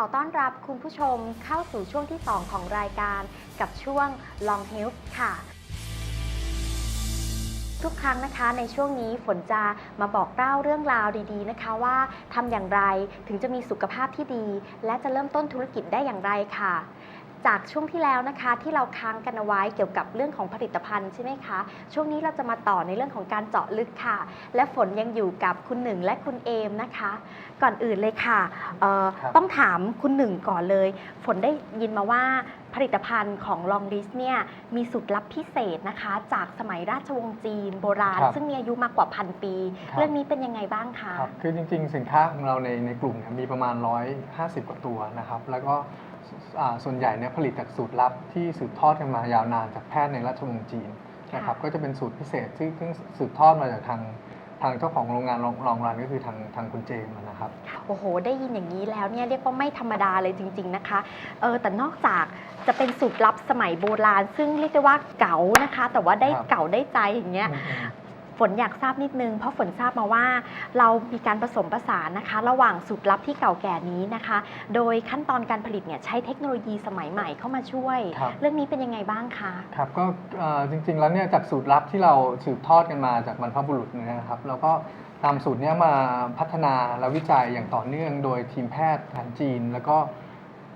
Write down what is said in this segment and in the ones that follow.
อต้อนรับคุณผู้ชมเข้าสู่ช่วงที่ 2 ของรายการกับช่วง Long Health ค่ะ ทุกครั้งนะคะในช่วงนี้ฝนจะมาบอกเล่าเรื่องราวดีๆนะคะว่าทำอย่างไรถึงจะมีสุขภาพที่ดี และจะเริ่มต้นธุรกิจได้อย่างไรค่ะ จากช่วงที่แล้วนะคะที่เราค้างกันเอาไว้เกี่ยวกับเรื่องของผลิตภัณฑ์ใช่ไหมคะ ช่วงนี้เราจะมาต่อในเรื่องของการเจาะลึกค่ะ และฝนยังอยู่กับคุณหนึ่งและคุณเอมนะคะ ก่อนอื่นเลยค่ะเอ่อครับต้องถามคุณหนึ่งก่อนเลย ฝนได้ยินมาว่าผลิตภัณฑ์ของลองดิสเนี่ยมีสูตรลับพิเศษนะคะ จากสมัยราชวงศ์จีนโบราณ ครับซึ่งมีอายุมากกว่าพันปี ครับ เรื่องนี้เป็นยังไงบ้างคะ ครับคือจริงๆ สินค้าของเราในในกลุ่มเนี่ยมีประมาณ 150 กว่าตัวนะครับ แล้วก็อ่า ส่วนใหญ่เนี่ยผลิตจากสูตรลับที่สืบทอดกันมายาวนานจากแพทย์ในราชวงศ์จีนนะครับค่ะก็จะเป็นสูตรพิเศษซึ่งซึ่งสืบทอดมาจากทางทางเจ้าของโรงงานรองรองรันก็คือทางทางคุณเจมส์นะครับ โอ้โห ได้ยินอย่างนี้แล้วเนี่ยเรียกว่าไม่ธรรมดาเลยจริง ๆนะคะ เออแต่นอกจากจะเป็นสูตรลับสมัยโบราณ ซึ่งเรียกได้ว่าเก๋านะคะ แต่ว่าได้ครับเก๋าได้ใจอย่างเงี้ย ฝนอยากทราบนิดนึง เพราะฝนทราบมาว่า เรามีการผสมผสานนะคะ ระหว่างสูตรลับที่เก่าแก่นี้นะคะ โดยขั้นตอนการผลิตเนี่ยใช้เทคโนโลยีสมัยใหม่เข้ามาช่วย ครับ เรื่องนี้เป็นยังไงบ้างคะ ครับก็เอ่อจริงๆแล้วเนี่ยจากสูตรลับที่เราสืบทอดกันมาจากบรรพบุรุษเนี่ยนะครับเราก็นำสูตรเนี้ยมาพัฒนาและวิจัยอย่างต่อเนื่องโดยทีมแพทย์แผนจีน แล้วก็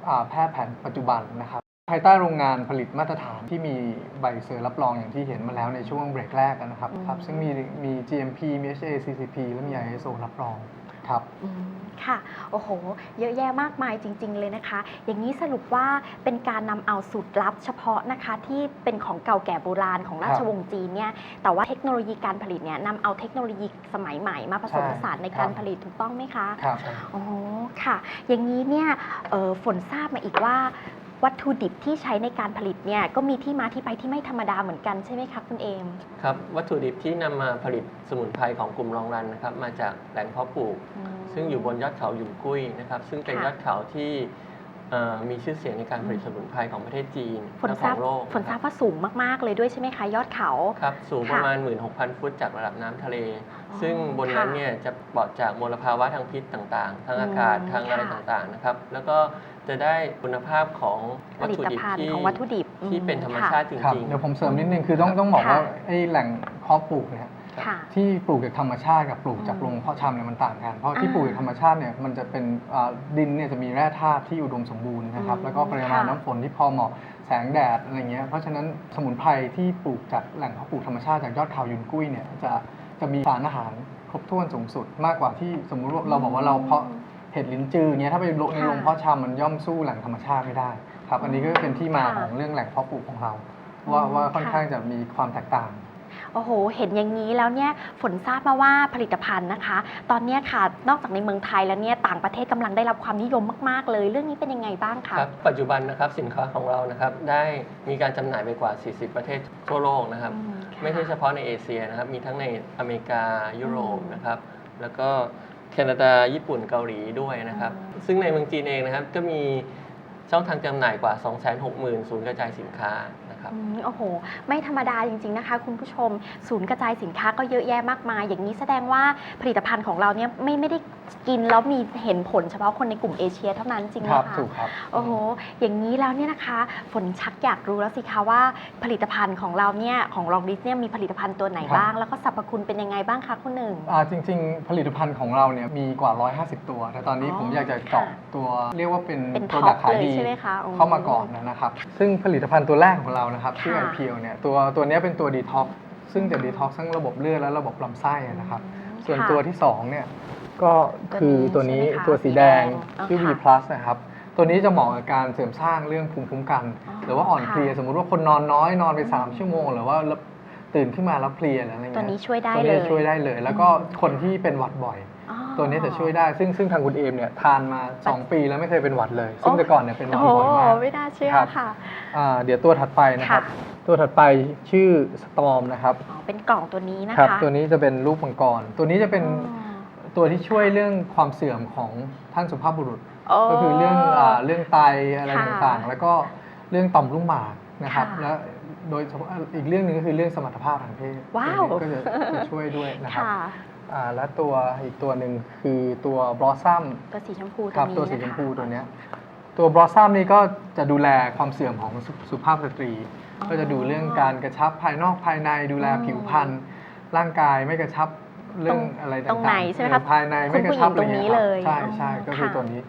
อ่าแพทย์แผนปัจจุบันนะครับ ภายใต้โรงงานผลิตมาตรฐานที่มีใบเซอร์รับรองอย่างที่เห็นมาแล้วในช่วงเบรกแรกนะครับอืมครับ ซึ่งมีมี GMP มี HACCP และมี ISO รับรองครับอืมค่ะ โอ้โห เยอะแยะมากมายจริง ๆ เลยนะคะ อย่างนี้สรุปว่าเป็นการนำเอาสูตรลับเฉพาะนะคะ ที่เป็นของเก่าแก่โบราณของราชวงศ์จีนเนี่ย แต่ว่าเทคโนโลยีการผลิตเนี่ยนำเอาเทคโนโลยีสมัยใหม่มาผสมผสานในการครับผลิตถูกต้องไหมคะ ครับอ๋อค่ะ อย่างนี้เนี่ยเอ่อฝนทราบมาอีกว่า วัตถุดิบที่ใช้ในการผลิตเนี่ยก็มีที่มาที่ไปที่ไม่ธรรมดาเหมือนกันใช่ไหมคะคุณเอมครับวัตถุดิบที่นำมาผลิตสมุนไพรของกลุ่มรองรันนะครับมาจากแหล่งเพาะปลูก ซึ่งอยู่บนยอดเขาหยุมกุ้ยนะครับซึ่งเป็นค่ะยอดเขาที่เอ่อมีชื่อเสียงในการผลิตสมุนไพรของประเทศจีนฝนและทขราอบงโลกฝนทราบว่าสูงมากๆเลยด้วยใช่ไหมคะยอดเขาครับสูงค่ะประมาณ 16,000 ฟุตจากระดับน้ำทะเลอ๋อซึ่งบนนั้นค่ะเนี่ยจะปลอดจากมลภาวะทางพิษต่างๆ ทางอากาศอืมทางอะไรค่ะต่างๆนะครับแล้วก็ จะได้คุณภาพของผวัตลิถุตดิบภัณฑ์ที่ของวัตถุดิบที่เป็นธรรมชาติจครับริงเดี๋ยวผมเสริมนิดนึงคือต้องต้องบอกค่ะว่าไอ้แหล่งเพาะปลูกเนี่ยค่ะที่ปลูกจากธรรมชาติกับปลูกจากอืมโรงเพาะชำเนี่ยมันต่างกัน เพราะที่อ่าปลูกจากธรรมชาติเนี่ยมันจะเป็นอ่าดินเนี่ยจะมีแร่ธาตุที่อุดมสมบูรณ์นะครับอืมแล้วก็ปริมาณค่ะน้ำฝนที่พอเหมาะแสงแดดอะไรเงี้ยเพราะฉะนั้นสมุนไพรที่ปลูกจากแหล่งเพาะปลูกธรรมชาติจากยอดเขายุนกุ้ยเนี่ยจะจะมีสารอาหารครบถ้วนสูงสุดมากกว่าที่สมมุติว่าเราบอกว่าเราเพาะ เห็ดลิ้นจือเงี้ยถ้าไปลงในค่ะโรงเพาะชำมันย่อมสู้แหล่งธรรมชาติไม่ได้ ครับ อันนี้ก็เป็นที่มาค่ะของเรื่องแหล่งเพาะปลูกของเรา ว่าอืมว่าค่อนค่ะข้างจะมีความแตกต่างโอ้โห เห็นอย่างนี้แล้วเนี่ย ฝนทราบมาว่าผลิตภัณฑ์นะคะ ตอนเนี้ยค่ะ นอกจากในเมืองไทยแล้วเนี่ยต่างประเทศกำลังได้รับความนิยมมาก ๆ เลย เรื่องนี้เป็นยังไงบ้างๆคะครับ ปัจจุบันนะครับสินค้าของเรานะครับได้มีการจำหน่ายไปกว่า 40 ประเทศทั่วโลกนะครับอืค่ะไม่ใช่เฉพาะในเอเชียนะครับ มีทั้งในอเมริกายุโรปอืมนะครับ แล้วก็ แคนาดาญี่ปุ่นเกาหลีด้วยนะครับอืมซึ่งในเมืองจีนเองนะครับก็มี ช่องทางจำหน่ายกว่า 260,000 ศูนย์กระจายสินค้านะครับอืมโอ้โห ไม่ธรรมดาจริง ๆ นะคะ คุณผู้ชม ศูนย์กระจายสินค้าก็เยอะแยะมากมาย อย่างนี้แสดงว่าผลิตภัณฑ์ของเราเนี่ยไม่ไม่ได้กินแล้วมีเห็นผลเฉพาะคนในกลุ่มเอเชียเท่านั้นจริงไหมครับคะถูกครับโอ้โห อย่างนี้แล้วเนี่ยนะคะ ฝนชักอยากรู้แล้วสิคะว่าผลิตภัณฑ์ของเราเนี่ยของลองดิสเนี่ยมีผลิตภัณฑ์ตัวไหนครับบ้าง แล้วก็สรรพคุณเป็นยังไงบ้างคะคุณหนึ่ง อ่าจริง ๆ ผลิตภัณฑ์ของเราเนี่ยมีกว่า 150 ตัว แต่ตอนนี้อ๋อผมอยากจะเจาะค่ะตัวเรียกว่าเป็นเป็นตัวท็อดัปกขายเลยดีใช่ไหมคะอืมเข้ามาก่อนนะครับ ซึ่งผลิตภัณฑ์ตัวแรกของเรานะครับชื่อค่ะ IPL เนี่ยตัวตัวเนี้ยเป็นตัวดีท็อกซึ่งจะดีท็อกทั้งระบบเลือดและระบบลำไส้นะครับ ส่วนค่ะตัวที่2เนี่ยก็คือตัวนี้ตัวนี้ใช่ไหมคะตัวสีแดงสีแดงชื่อ V อ๋อค่ะ plus นะครับตัวนี้จะเหมาะกับการเสริมสร้างเรื่องภูมิคุ้มกันอ๋อหรือว่าอ่อนค่ะเพลียสมมุติว่าคนนอนน้อยนอนไปอืม3ชั่วโมง หรือว่าตื่นขึ้นมาแล้วเพลียหรืออะไรเงี้ยตัวนี้ช่วยได้ตัวเลนี้ยจะช่วยได้เลย แล้วก็คนที่เป็นหวัดบ่อยอ๋อ ตัวนี้จะช่วยได้ ซึ่งซึ่งทางคุณเอมเนี่ยทานมา 2 ปีแล้วไม่เคยเป็นหวัดเลย ซึ่งโอ้แต่ก่อนเนี่ยเป็นหวัโอ้ดโหบ่อยมากไม่น่าเชื่อครับค่ะอ่าเดี๋ยวตัวถัดไปนะครับค่ะตัวถัดไปชื่อสตอมนะครับอ๋อเป็นกล่องตัวนี้นะครัคะตัวนี้จะเป็นรูปมังกร ตัวนี้จะเป็นอ๋อตัวที่ช่วยเรื่องความเสื่อมของท่านสุภาพบุรุษโอ้ก็คือเรื่องอ่าเรื่องไตอะไรค่ะต่างๆ แล้วก็เรื่องต่อมลูกหมากนะครับค่ะและโดยเฉพาะอีกเรื่องหนึ่งก็คือเรื่องสมรรถภาพทางเพศว้าวก็จะจะช่วยด้วยนะครับค่ะ อ่าและตัวอีกตัวหนึ่งคือตัวบลอสซัมตัวสีชมพูครัตัวนี้ตัวสีนะชมคะพูตัวเนี้ยตัวบลอสซัมนี่ก็จะดูแลความเสื่อมของสุสุภาพสตรีอ๋อก็จะดูเรื่องการกระชับภายนอกภายในดูแลอืมผิวพรรณร่างกายไม่กระชับเรื่องตรงอะไรต่างๆตรงไหนใช่ไหมเอคะอภายในไม่กระชับคุณผู้หญิงตรงนี้อะเลไงี้ยครับใช่ใช่อ๋อก็คือค่ะ ตัวนี้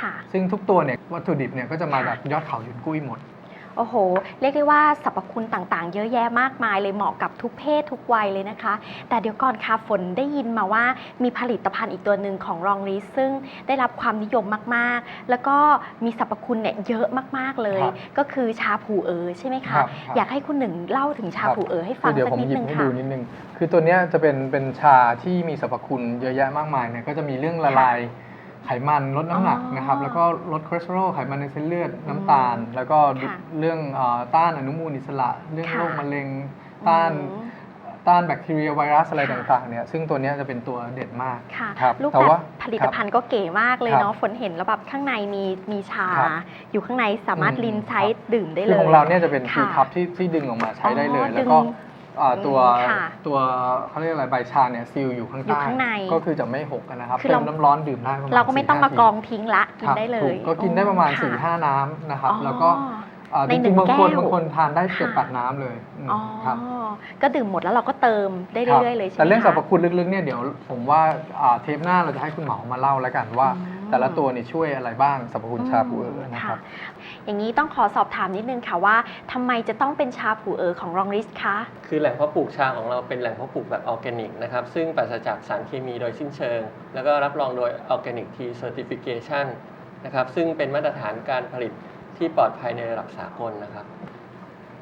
ค่ะ ซึ่งทุกตัวเนี่ยวัตถุดิบเนี่ยก็จะมาแบบยอดเขาหยุนกุ้ยหมด โอ้โห เรียกได้ว่าสรรพคุณต่างๆ เยอะแยะมากมายเลยเหมาะกับทุกเพศทุกวัยเลยนะคะ แต่เดี๋ยวก่อนค่ะฝนได้ยินมาว่ามีผลิตภัณฑ์อีกตัวหนึ่งของรองริสซึ่งได้รับความนิยมมากๆ แล้วก็มีสรรพคุณเนี่ยเยอะมากๆเลย ครับก็คือชาผูเอ๋อใช่ไหมคคะรับครับอยากให้คุณหนึ่งเล่าถึงชาผูเอ๋อให้ฟังเดี๋ยวสักผมนิดหยินึบงให้ค่ะ ดูนิดนึง คือตัวเนี้ยจะเป็นเป็นชาที่มีสรรพคุณเยอะแยะมากมายเนี่ยก็จะมีเรื่องละลาย ไขมันลดน้ำหนักอ๋อนะครับ แล้วก็ลดคอเลสเตอรอลไขมันในเส้นเลือดน้ำตาล แล้วก็ค่ะเรื่องเอ่อต้านอนุมูลอิสระ เรื่องค่ะ โรคมะเร็งต้าน อืม ต้านแบคทีเรียไวรัสอะไรค่ะ ต่างๆเนี่ยซึ่งตัวเนี้ยจะเป็นตัวเด็ดมาก ค่ะครับรูปแต่แบบว่าผลิตภัณฑ์ก็เก๋มากเลยครับเนาะฝนเห็นแล้วแบบข้างในมีมีชา ครับอยู่ข้างในสามารถอืมลินใช้ครับ ดื่มได้คืเลอยของเราเนี่ยจะเป็นทีค่ะคัพที่ที่ดึงออกมาใช้ได้เลย อ๋อแล้วก็ดึง อ่าตัวอืมค่ะตัวเขาเรียกอะไรใบชาเนี่ยซีลอยู่ข้างอยู่ใต้ข้างในก็คือจะไม่หกนะครับคือเติเรา มน้ำร้อนดื่มได้ประมาณเราก็ไม่ต้องมา4-5กองทิ้งละกินครับได้เลถูย ก็กินได้ประมาณอ๋อ4ี่ค่ะห้าน้ำนะครับอ๋อแล้วก็อ่าในจหนึ่ริงงๆบางคนแก้ว บางคนทานได้ค่ะเจ็ดแปดน้ำเลยอืมอ๋อ ครับ ก็ดื่มหมดแล้วเราก็เติมได้ครับเรื่อยๆเลยใช่ไหมแต่เรื่องสรรพคะ คุณลึกๆเนี่ยเดี๋ยวผมว่าอ่าเทปหน้าเราจะให้คุณหมอมาเล่าแล้วกันว่า อืม แต่ละตัวนี่ช่วยอะไรบ้างสรรพคุณชาบูเออร์นะครับ อย่างนี้ต้องขอสอบถามนิดนึงค่ะว่าทำไมจะต้องเป็นชาผูเอ๋อของรองริสคะ คือแหล่งเพาะปลูกชาของเราเป็นแหล่งเพาะปลูกแบบออร์แกนิกนะครับซึ่งปราศจากสารเคมีโดยสิ้นเชิง แล้วก็รับรองโดย Organic Tea Certification นะครับซึ่งเป็นมาตรฐานการผลิตที่ปลอดภัยในระดับสากลนะครับ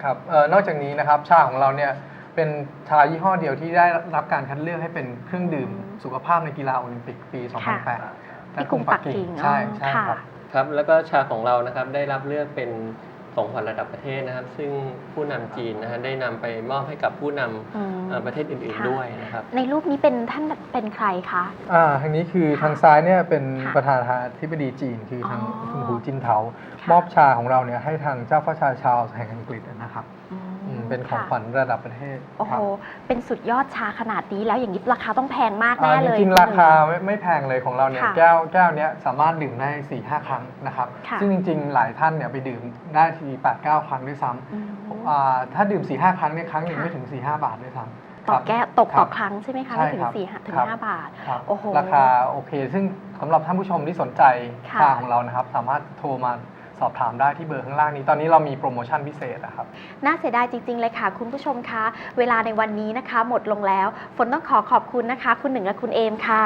ครับเออนอกจากนี้นะครับชาของเราเนี่ย เป็นชายี่ห้อเดียวที่ได้รับการคัดเลือกให้เป็นเครื่องดื่มสุขภาพในกีฬาโอลิมปิกปี 2008ที่กรุงปักกิ่งใช่อ๋อใช่ค่ะครับครับ แล้วก็ชาของเรานะครับได้รับเลือกเป็นของขวัญระดับประเทศนะครับ ซึ่งผู้นำจีนนะฮะได้นำไปมอบให้กับผู้นำอืมเอ่อประเทศอื่นค่ะๆด้วยนะครับ ในรูปนี้เป็นท่านเป็นใครคะอ่าทางนี้คือทางซ้ายเนี่ยเป็นค่ะประธานาธิบดีจีน คือทางอ๋อคุณหูจินเถาค่ะมอบชาของเราเนี่ยให้ทางเจ้าฟ้าชาชาวแห่งอังกฤษนะครับอืมอืม เป็นของค่ะขวัญระดับประเทศโอ้โหครับเป็นสุดยอดชาขนาดนี้แล้วอย่างนี้ราคาต้องแพงมากอ่าแน่เลยจริงณๆราคาหนึ่งไม่ไม่แพงเลยของเราเนี่ยค่ะแก้วแก้วเนี้ยสามารถดื่มได้4ี่ห้าครั้งนะครับค่ะซึ่งจริง ๆ หลายท่านเนี่ยไปดื่มได้ที8ปดเก้าครั้งด้วยซ้อืมำอ่าถ้าดื่ม4ี่ห้าครั้งเนี่ยครั้งหนึ่งค่ะไม่ถึง4ี่ห้าบาทด้วยซ้ำต่อครับแก้วตกครับต่อครั้งใช่ไหมคะใช่ไม่ถึงครับสี่ห้าถึงครับห้าบาทครับโอ้โหราคาโอเค ซึ่งสำหรับท่านผู้ชมที่สนใจค่ะชาของเรานะครับ สามารถโทรมา สอบถามได้ที่เบอร์ข้างล่างนี้ ตอนนี้เรามีโปรโมชั่นพิเศษนะครับ น่าเสียดายจริง ๆ เลยค่ะ คุณผู้ชมคะ เวลาในวันนี้นะคะ หมดลงแล้ว ฝนต้องขอขอบคุณนะคะ คุณหนึ่งและคุณเอมค่ะ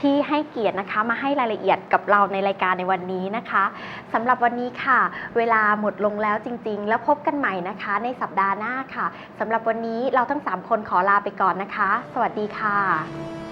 ที่ให้เกียรตินะคะมาให้รายละเอียดกับเราในรายการในวันนี้นะคะสำหรับวันนี้ค่ะ เวลาหมดลงแล้วจริง ๆ แล้วพบกันใหม่นะคะ ในสัปดาห์หน้าค่ะสำหรับวันนี้เราทั้ง 3 คนขอลาไปก่อนนะคะ สวัสดีค่ะ